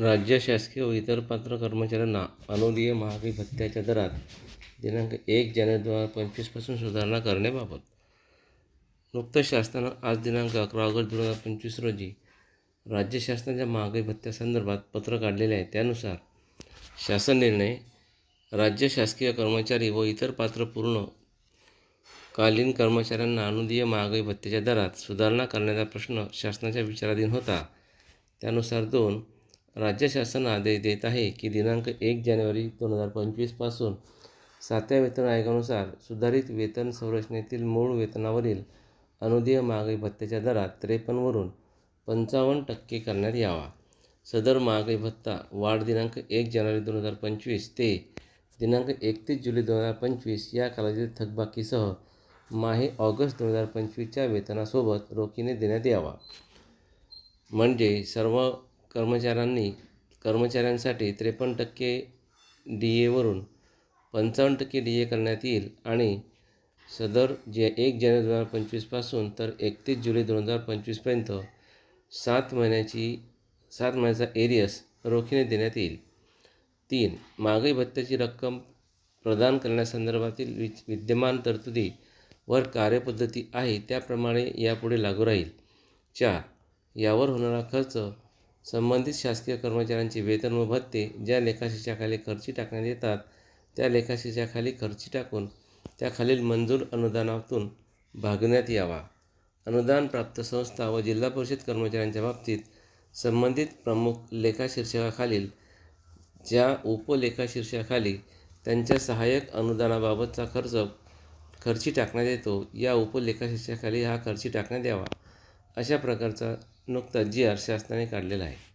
राज्य शासकीय व इतर पात्र कर्मचाऱ्यांना अनुदीय महागाई भत्त्याच्या दरात दिनांक एक जानेवारी दोन हजार पंचवीसपासून सुधारणा करण्याबाबत नुकतंच शासनानं आज दिनांक अकरा ऑगस्ट दोन हजार पंचवीस रोजी राज्य शासनाच्या महागाई भत्त्यासंदर्भात पत्र काढलेले आहे. त्यानुसार शासन निर्णय राज्य शासकीय कर्मचारी व इतर पात्र पूर्ण कालीन कर्मचाऱ्यांना अनुदीय महागाई भत्त्याच्या दरात सुधारणा करण्याचा प्रश्न शासनाच्या विचाराधीन होता. त्यानुसार दोन राज्य शासन आदेश देत आहे की दिनांक एक जानेवारी दोन हजार पंचवीसपासून सातव्या वेतन आयोगानुसार सुधारित वेतन संरचनेतील मूळ वेतनावरील अनुदेय महागाई भत्त्याच्या दरात त्रेपन्नवरून पंचावन्न टक्के करण्यात यावा. सदर महागाई भत्ता वाढ दिनांक एक जानेवारी दोन हजार पंचवीस ते दिनांक एकतीस जुलै दोन हजार पंचवीस या कालावधीत थकबाकीसह माहे ऑगस्ट दोन हजार पंचवीसच्या वेतनासोबत रोखीने देण्यात यावा. म्हणजे सर्व कर्मचाऱ्यांनी कर्मचाऱ्यांसाठी त्रेपन्न टक्के डी एवरून पंचावन्न टक्के डी ए करण्यात येईल आणि सदर जे एक जानेवारी दोन हजार पंचवीसपासून तर एकतीस जुलै दोन हजार पंचवीसपर्यंत सात महिन्याची सात महिन्याचा एरियस रोखीने देण्यात येईल. तीन महागाई भत्त्याची रक्कम प्रदान करण्यासंदर्भातील वि विद्यमान तरतुदी वर कार्यपद्धती आहे त्याप्रमाणे यापुढे लागू राहील. चार यावर होणारा खर्च संबंधित शासकीय कर्मचाऱ्यांचे वेतन व भत्ते ज्या लेखाशीच्याखाली खर्ची टाकण्यात येतात त्या लेखाशीच्याखाली खर्ची टाकून त्याखालील मंजूर अनुदानातून भागण्यात यावा. अनुदान प्राप्त संस्था व जिल्हा परिषद कर्मचाऱ्यांच्या बाबतीत संबंधित प्रमुख लेखाशीर्षकाखालील ज्या उपलेखाशीर्षकाखाली त्यांच्या सहाय्यक अनुदानाबाबतचा खर्च खर्ची टाकण्यात येतो या उपलेखाशीर्षकाखाली हा खर्ची टाकण्यात यावा. अशा प्रकारचा नुकताच जी आर शासनाने काढलेला आहे.